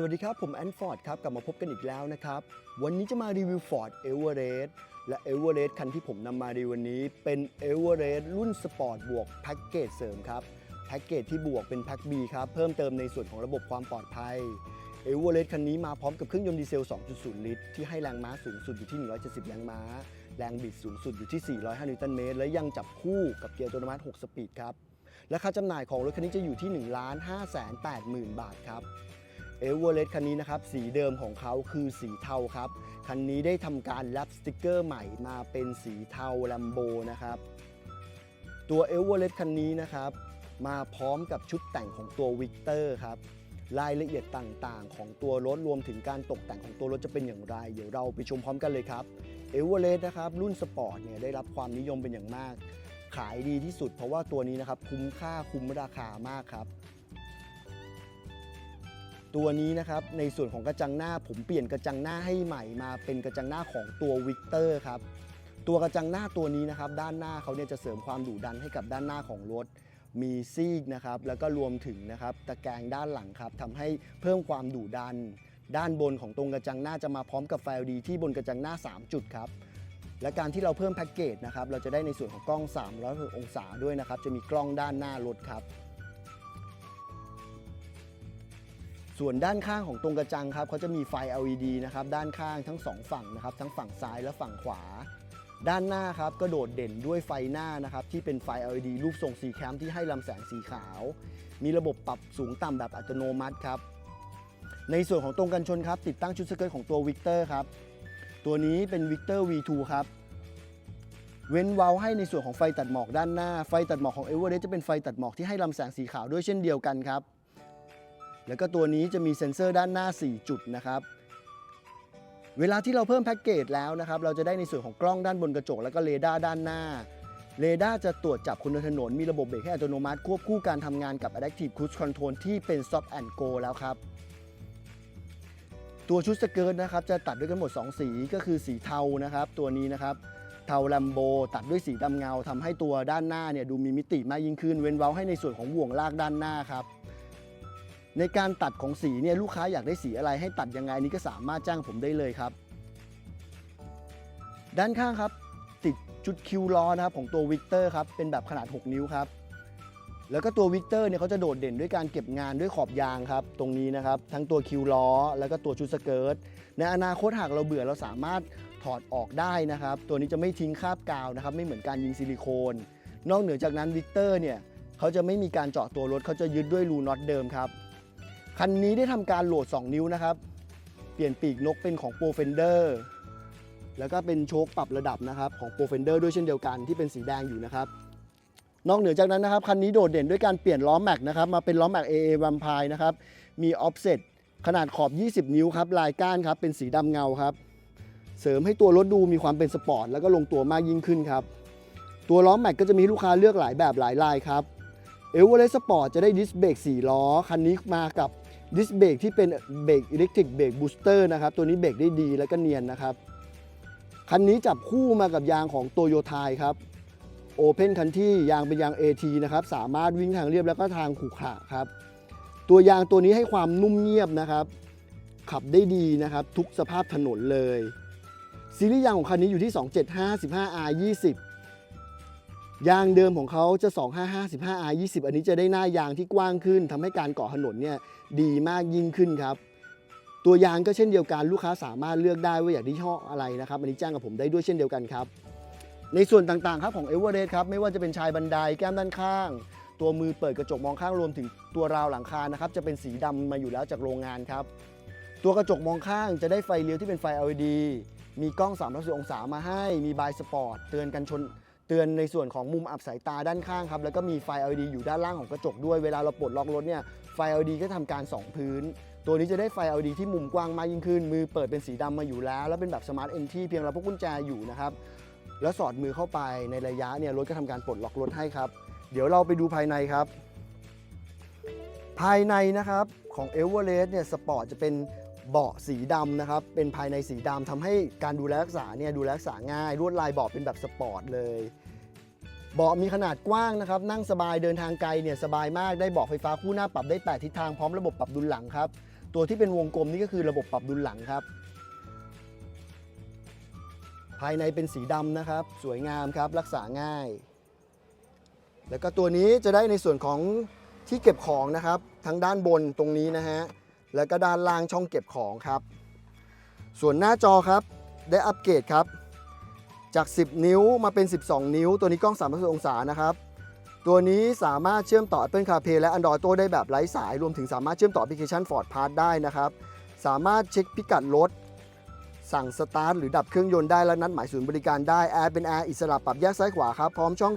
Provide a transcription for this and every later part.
สวัสดีครับ ผมแอนฟอร์ดครับ กลับมาพบกันอีกแล้วนะครับ วันนี้จะมารีวิว Ford Everest และ Everest คันที่ผมนำมารีวิววันนี้เป็น Everest รุ่นสปอร์ตบวกแพ็กเกจเสริมครับ แพ็กเกจที่บวกเป็นแพ็ก B ครับ เพิ่มเติมในส่วนของระบบความปลอดภัย Everest คันนี้มาพร้อมกับเครื่องยนต์ดีเซล 2.0 ลิตร ที่ให้แรงม้าสูงสุดอยู่ที่ 170 แรงม้า แรงบิดสูงสุดอยู่ที่ 405 นิวตันเมตร และยังจับคู่กับเกียร์อัตโนมัติ 6 สปีดครับและค่าจำหน่ายของรถคันนี้จะอยู่ที่ 1 5 8 0 0 0 0 บาทครับ เอเวอเรสต์คันนี้นะครับสีเดิมของเขาคือสีเทาครับ คันนี้ได้ทำการแรปสติกเกอร์ใหม่มาเป็นสีเทาแลมโบนะครับ ตัวเอเวอเรสต์คันนี้นะครับมาพร้อมกับชุดแต่งของตัววิกเตอร์ครับรายละเอียดต่างๆ ของตัวรถรวมถึงการตกแต่งของตัวรถจะเป็นอย่างไร เดี๋ยวเราไปชมพร้อมกันเลยครับเอเวอเรสต์นะครับรุ่นสปอร์ตเนี่ยได้รับความนิยมเป็นอย่างมาก ขายดีที่สุดเพราะว่าตัวนี้นะครับคุ้มค่าคุ้มราคามากครับ ตัวนี้นะครับในส่วนของกระจังหน้าผมเปลี่ยนกระจังหน้าให้ใหม่มาเป็นกระจังหน้าของตัววิกเตอร์ครับตัวกระจังหน้าตัวนี้นะครับด้านหน้าเขาเนี่ยจะเสริมความดุดันให้กับด้านหน้าของรถ มีซีกนะครับแล้วก็รวมถึงนะครับตะแกรงด้านหลังครับทำให้เพิ่มความดุดัน ด้านบนของตรงกระจังหน้าจะมาพร้อมกับไฟ LED ที่บนกระจังหน้า 3 จุดครับและการที่เราเพิ่มแพ็กเกจนะครับเราจะได้ในส่วนของกล้อง360องศาด้วยนะครับจะมีกล้องด้านหน้ารถครับ ส่วนด้านข้างของตรงกระจังครับเขาจะมีไฟ LED นะครับด้านข้างทั้งสองฝั่งนะครับทั้งฝั่งซ้ายและฝั่งขวา ด้านหน้าครับก็โดดเด่นด้วยไฟหน้านะครับที่เป็นไฟ LED รูปทรงสีแคมที่ให้ลำแสงสีขาว มีระบบปรับสูงต่ำแบบอัตโนมัติครับในส่วนของตรงกันชนครับติดตั้งชุดสเกิร์ตของตัววิกเตอร์ครับตัวนี้เป็นวิกเตอร์ V2 ครับเว้นเว้าให้ในส่วนของไฟตัดหมอกด้านหน้า ไฟตัดหมอกของ e v e r e s t จะเป็นไฟตัดหมอกที่ให้ลำแสงสีขาวด้วยเช่นเดียวกันครับ แล้วก็ตัวนี้จะมีเซ็นเซอร์ด้านหน้า 4 จุดนะครับ เวลาที่เราเพิ่มแพ็กเกจแล้วนะครับ เราจะได้ในส่วนของกล้องด้านบนกระจก แล้วก็เรดาร์ด้านหน้า เรดาร์จะตรวจจับคนบนถนน มีระบบเบรกให้อัตโนมัติ ควบคู่การทำงานกับ Adaptive Cruise Control ที่เป็น Stop and Go แล้วครับ ตัวชุดสเกิร์ตนะครับจะตัดด้วยกันหมด 2 สีก็คือสีเทานะครับ ตัวนี้นะครับเทาแลมโบตัดด้วยสีดำเงาทำให้ตัวด้านหน้าเนี่ยดูมีมิติมากยิ่งขึ้น เว้นเว้าให้ในส่วนของห่วงลากด้านหน้าครับ ในการตัดของสีเนี่ยลูกค้าอยากได้สีอะไรให้ตัดยังไงนี่ก็สามารถจ้างผมได้เลยครับ ด้านข้างครับ ติดชุดคิวล้อนะครับของตัววิกเตอร์ครับเป็นแบบขนาด 6 นิ้วครับแล้วก็ตัววิกเตอร์เนี่ยเขาจะโดดเด่นด้วยการเก็บงานด้วยขอบยางครับ ตรงนี้นะครับ ทั้งตัวคิวล้อ แล้วก็ตัวชุดสเกิร์ตในอนาคตหากเราเบื่อเราสามารถถอดออกได้นะครับ ตัวนี้จะไม่ทิ้งคราบกาวนะครับ ไม่เหมือนการยิงซิลิโคน นอกเหนือจากนั้นวิกเตอร์เนี่ยเขาจะไม่มีการเจาะตัวรถเขาจะยึดด้วยรูน็อตเดิมครับ คันนี้ได้ทำการโหลด 2 นิ้วนะครับ เปลี่ยนปีกนกเป็นของ Pro Fender แล้วก็เป็นโชคปรับระดับนะครับของ Pro Fender ด้วยเช่นเดียวกันที่เป็นสีแดงอยู่นะครับ นอกเหนือจากนั้นนะครับคันนี้โดดเด่นด้วยการเปลี่ยนล้อแม็กนะครับมาเป็นล้อแม็ก AA Vampire นะครับมี offset ขนาดขอบ 20 นิ้วครับลายก้านครับเป็นสีดำเงาครับ เสริมให้ตัวรถดูมีความเป็นสปอร์ตแล้วก็ลงตัวมากยิ่งขึ้นครับ ตัวล้อแม็กก็จะมีลูกค้าเลือกหลายแบบหลายลายครับเอเวอเรสต์สปอร์ตจะได้ดิสเบรก4ล้อคันนี้มากับ ดิสเบรกที่เป็นเบรกอิเล็กทริกเบรกบูสเตอร์นะครับ ตัวนี้เบรกได้ดีและก็เนียนนะครับ คันนี้จับคู่มากับยางของโตโยไทยครับโอเพนคันที่ยางเป็นยาง AT นะครับ สามารถวิ่งทางเรียบแล้วก็ทางขรุขระครับ ตัวยางตัวนี้ให้ความนุ่มเงียบนะครับ ขับได้ดีนะครับ ทุกสภาพถนนเลย ซีรีส์ยางของคันนี้อยู่ที่ 275 15R 20 ยางเดิมของเขาจะ 2555R 20 อันนี้จะได้หน้ายางที่กว้างขึ้นทำให้การเกาะถนนเนี่ยดีมากยิ่งขึ้นครับ ตัวยางก็เช่นเดียวกันลูกค้าสามารถเลือกได้ว่าอยากได้ยี่ห้ออะไรนะครับอันนี้แจ้งกับผมได้ด้วยเช่นเดียวกันครับ ในส่วนต่างๆครับของ e v e r e s t ครับไม่ว่าจะเป็นชายบันไดแก้มด้านข้าง ตัวมือเปิดกระจกมองข้างรวมถึงตัวราวหลังคานะครับจะเป็นสีดำมาอยู่แล้วจากโรงงานครับตัวกระจกมองข้างจะได้ไฟเลี้ยวที่เป็นไฟ LED มีกล้อง360องศามาให้มีบายสปอร์ตเตือนกันชน เตือนในส่วนของมุมอับสายตาด้านข้างครับแล้วก็มีไฟ LED อยู่ด้านล่างของกระจกด้วยเวลาเราปลดล็อกรถเนี่ยไฟ LED ก็ทำการ2พื้น ตัวนี้จะได้ไฟ LED ที่มุมกว้างมากยิ่งขึ้น มือเปิดเป็นสีดำมาอยู่แล้ว แล้วเป็นแบบสมาร์ทเอนที่เพียงเราพกกุญแจอยู่นะครับแล้วสอดมือเข้าไปในระยะเนี่ยรถก็ทำการปลดล็อกรถให้ครับ เดี๋ยวเราไปดูภายในครับ ภายในนะครับของ e v e r e s t เนี่ยสปอร์ตจะเป็น เบาะสีดำนะครับ เป็นภายในสีดำทำให้การดูแลรักษาเนี่ยดูแลรักษาง่ายลวดลายเบาะเป็นแบบสปอร์ตเลยเบาะมีขนาดกว้างนะครับ นั่งสบายเดินทางไกลเนี่ยสบายมากได้เบาะไฟฟ้าคู่หน้าปรับได้8ทิศทางพร้อมระบบปรับดุลหลังครับ ตัวที่เป็นวงกลมนี่ก็คือระบบปรับดุลหลังครับ ภายในเป็นสีดำนะครับ สวยงามครับรักษาง่าย แล้วก็ตัวนี้จะได้ในส่วนของที่เก็บของนะครับ ทั้งด้านบนตรงนี้นะฮะ แล้วก็ด้านล่างช่องเก็บของครับ ส่วนหน้าจอครับได้อัปเกรดครับ จาก 10 นิ้วมาเป็น 12 นิ้ว ตัวนี้กล้อง360องศานะครับ ตัวนี้สามารถเชื่อมต่อ Apple CarPlay และ Android Auto ได้แบบไร้สาย รวมถึงสามารถเชื่อมต่อแอปพลิเคชัน Ford Pass ได้นะครับ สามารถเช็คพิกัดรถสั่งสตาร์ทหรือดับเครื่องยนต์ได้และนัดหมายศูนย์บริการได้แอร์เป็นแอร์อิสระปรับแยกซ้ายขวาครับ พร้อมช่อง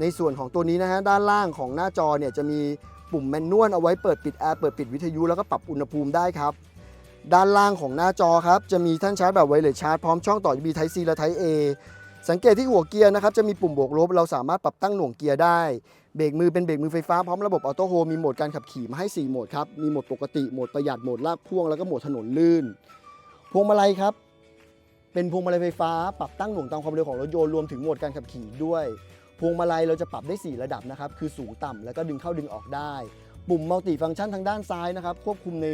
ในส่วนของตัวนี้นะฮะด้านล่างของหน้าจอเนี่ยจะมี ปุ่มแมนนวลเอาไว้เปิดปิดแอร์เปิดปิดวิทยุแล้วก็ปรับอุณหภูมิได้ครับด้านล่างของหน้าจอครับจะมีท่านชาร์จแบบไวเลสชาร์จพร้อมช่องต่อ USB Type C และ Type A สังเกตที่หัวเกียร์นะครับจะมีปุ่มบวกลบเราสามารถปรับตั้งหน่วงเกียร์ได้เบรกมือเป็นเบรกมือไฟฟ้าพร้อมระบบออโต้โฮมีโหมดการขับขี่มาให้ 4 โหมดครับ มีโหมดปกติโหมดประหยัดโหมดลากพ่วงแล้วก็โหมดถนนลื่น พวงมาลัยครับ เป็นพวงมาลัยไฟฟ้า ปรับตั้งหน่วงตามความเร็วของรถยนต์รวมถึงโหมดการขับขี่ด้วย พวงมาลัยเราจะปรับได้ 4 ระดับนะครับคือสูงต่ำแล้วก็ดึงเข้าดึงออกได้ ปุ่มมัลติฟังก์ชันทางด้านซ้ายนะครับ ควบคุมใน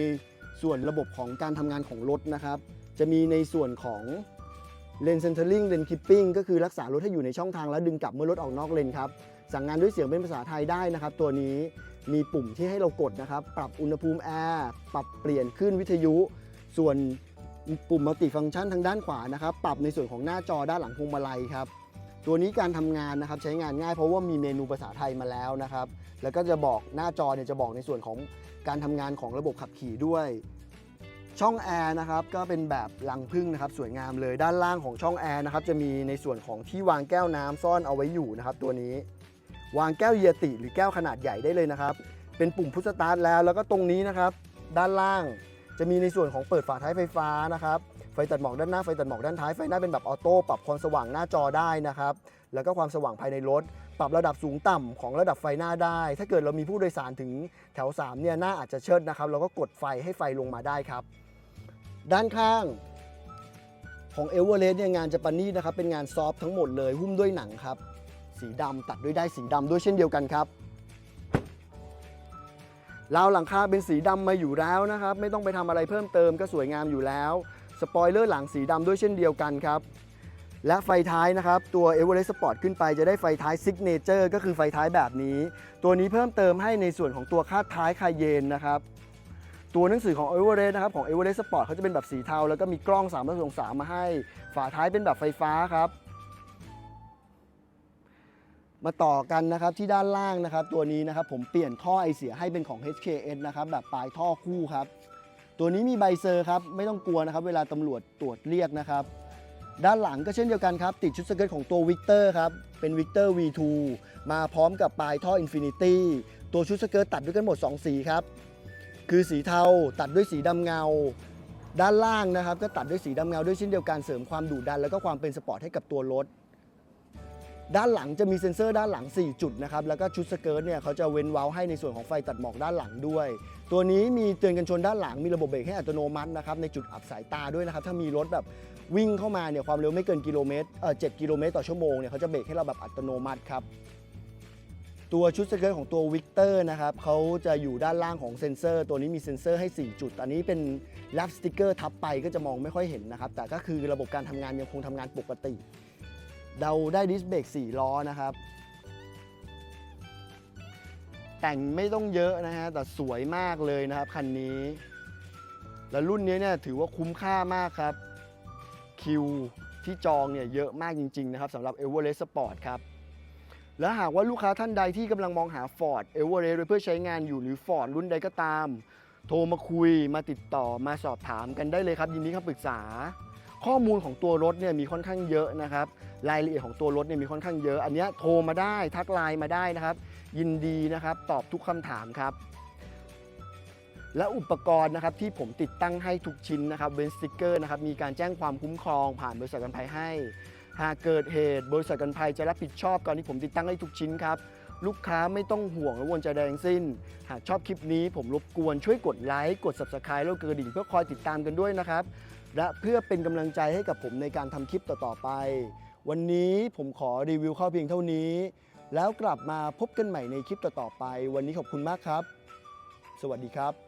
ส่วนระบบของการทำงานของรถนะครับ จะมีในส่วนของเลนเซนเทอร์ลิงเลนคิปปิ้งก็คือรักษารถให้อยู่ในช่องทางแล้วดึงกลับเมื่อรถออกนอกเลนครับสั่งงานด้วยเสียงเป็นภาษาไทยได้นะครับ ตัวนี้มีปุ่มที่ให้เรากดนะครับ ปรับอุณหภูมิแอร์ปรับเปลี่ยนขึ้นวิทยุ ส่วนปุ่มมัลติฟังก์ชันทางด้านขวานะครับ ปรับในส่วนของหน้าจอด้านหลังพวงมาลัยครับ ตัวนี้การทำงานนะครับใช้งานง่ายเพราะว่ามีเมนูภาษาไทยมาแล้วนะครับ แล้วก็จะบอกหน้าจอเนี่ยจะบอกในส่วนของการทำงานของระบบขับขี่ด้วยช่องแอร์นะครับก็เป็นแบบลังพึ่งนะครับสวยงามเลยด้านล่างของช่องแอร์นะครับจะมีในส่วนของที่วางแก้วน้ำซ่อนเอาไว้อยู่นะครับตัวนี้ วางแก้วเยติหรือแก้วขนาดใหญ่ได้เลยนะครับ เป็นปุ่มพุชสตาร์ทแล้วแล้วก็ตรงนี้นะครับ ด้านล่างจะมีในส่วนของเปิดฝาท้ายไฟฟ้านะครับ ไฟตัดหมอกด้านหน้าไฟตัดหมอกด้านท้ายไฟหน้าเป็นแบบออโต้ปรับความสว่างหน้าจอได้นะครับแล้วก็ความสว่างภายในรถ ปรับระดับสูงต่ำของระดับไฟหน้าได้ ถ้าเกิดเรามีผู้โดยสารถึงแถว3เนี่ยหน้าอาจจะเชิดนะครับเราก็กดไฟให้ไฟลงมาได้ครับ ด้านข้างของเอเวอเรสต์เนี่ยงานจะปานี่นะครับเป็นงานซอฟต์ทั้งหมดเลยหุ้มด้วยหนังครับสีดำตัดด้วยได้สีดำด้วยเช่นเดียวกันครับราวหลังคาเป็นสีดำมาอยู่แล้วนะครับ ไม่ต้องไปทำอะไรเพิ่มเติมก็สวยงามอยู่แล้ว สปอยเลอร์หลังสีดำด้วยเช่นเดียวกันครับ และไฟท้ายนะครับ ตัว e v e r e s t Sport ขึ้นไปจะได้ไฟท้าย Signature ก็คือไฟท้ายแบบนี้ ตัวนี้เพิ่มเติมให้ในส่วนของตัวคาดท้ายคายเยนนะครับตัวหนังสือของ e v e r e s t นะครับของ e v e r e s t Sport เขาจะเป็นแบบสีเทา แล้วก็มีกล้อง3 6องศามาให้ ฝาท้ายเป็นแบบไฟฟ้าครับมาต่อกันนะครับที่ด้านล่างนะครับ ตัวนี้นะครับผมเปลี่ยนท่อไอเสียให้เป็นของ HKS นะครับแบบปลายท่อคู่ครับ ตัวนี้มีใบเซอร์ครับไม่ต้องกลัวนะครับ เวลาตำรวจตรวจเรียกนะครับ ด้านหลังก็เช่นเดียวกันครับ ติดชุดสเกิร์ตของตัววิกเตอร์ครับ เป็นวิกเตอร์ V2 มาพร้อมกับปลายท่อ Infinity ตัวชุดสเกิร์ตตัดด้วยกันหมด 2 สีครับ คือสีเทาตัดด้วยสีดำเงา ด้านล่างนะครับ ก็ตัดด้วยสีดำเงาด้วยเช่นเดียวกันเสริมความดุดันแล้วก็ความเป็นสปอร์ตให้กับตัวรถ ด้านหลังจะมีเซ็นเซอร์ด้านหลัง 4 จุดนะครับ แล้วก็ชุดสเกิร์ตเนี่ยเขาจะเว้นเว้าให้ในส่วนของไฟตัดหมอกด้านหลังด้วย ตัวนี้มีเตือนกันชนด้านหลัง มีระบบเบรกให้อัตโนมัตินะครับในจุดอับสายตาด้วยนะครับ ถ้ามีรถแบบวิ่งเข้ามาเนี่ยความเร็วไม่เกินกิโลเมตรเออ7กิโลเมตรต่อชั่วโมงเนี่ยเขาจะเบรกให้เราแบบอัตโนมัติครับตัวชุดสเกิร์ตของตัววิกเตอร์นะครับเขาจะอยู่ด้านล่างของเซ็นเซอร์ ตัวนี้มีเซ็นเซอร์ให้ 4 จุด อันนี้เป็นแรปสติกเกอร์ทับไปก็จะมองไม่ค่อยเห็นนะครับ แต่ก็คือระบบการทำงานยังคงทำงานปกติ เราได้ดิสเบรก4ล้อนะครับ แต่งไม่ต้องเยอะนะฮะแต่สวยมากเลยนะครับคันนี้ แล้วรุ่นนี้เนี่ยถือว่าคุ้มค่ามากครับ คิวที่จองเนี่ยเยอะมากจริง ๆ นะครับสำหรับ e v e r e s t Sport ครับและหากว่าลูกค้าท่านใดที่กำลังมองหา Ford e v e r e s t เพื่อใช้งานอยู่หรือ Ford รุ่นใดก็ตาม โทรมาคุยมาติดต่อมาสอบถามกันได้เลยครับ ยินดีคำปรึกษา ข้อมูลของตัวรถเนี่ยมีค่อนข้างเยอะนะครับ รายละเอียดของตัวรถเนี่ยมีค่อนข้างเยอะ อันนี้โทรมาได้ทักไลน์มาได้นะครับ ยินดีนะครับตอบทุกคำถามครับ และอุปกรณ์นะครับที่ผมติดตั้งให้ทุกชิ้นนะครับเวนสติกเกอร์นะครับมีการแจ้งความคุ้มครองผ่านบริษัทกันภัยให้ หากเกิดเหตุบริษัทกันภัยจะรับผิดชอบก่อนที่ผมติดตั้งให้ทุกชิ้นครับ ลูกค้าไม่ต้องห่วงและวนใจใดทั้งสิ้น หากชอบคลิปนี้ผมรบกวนช่วยกดไลค์กด subscribe แล้วกดกระดิ่งเพื่อคอยติดตามกันด้วยนะครับ และเพื่อเป็นกำลังใจให้กับผมในการทำคลิปต่อๆไป วันนี้ผมขอรีวิวข้าเพียงเท่านี้ แล้วกลับมาพบกันใหม่ในคลิปต่อๆไป วันนี้ขอบคุณมากครับ สวัสดีครับ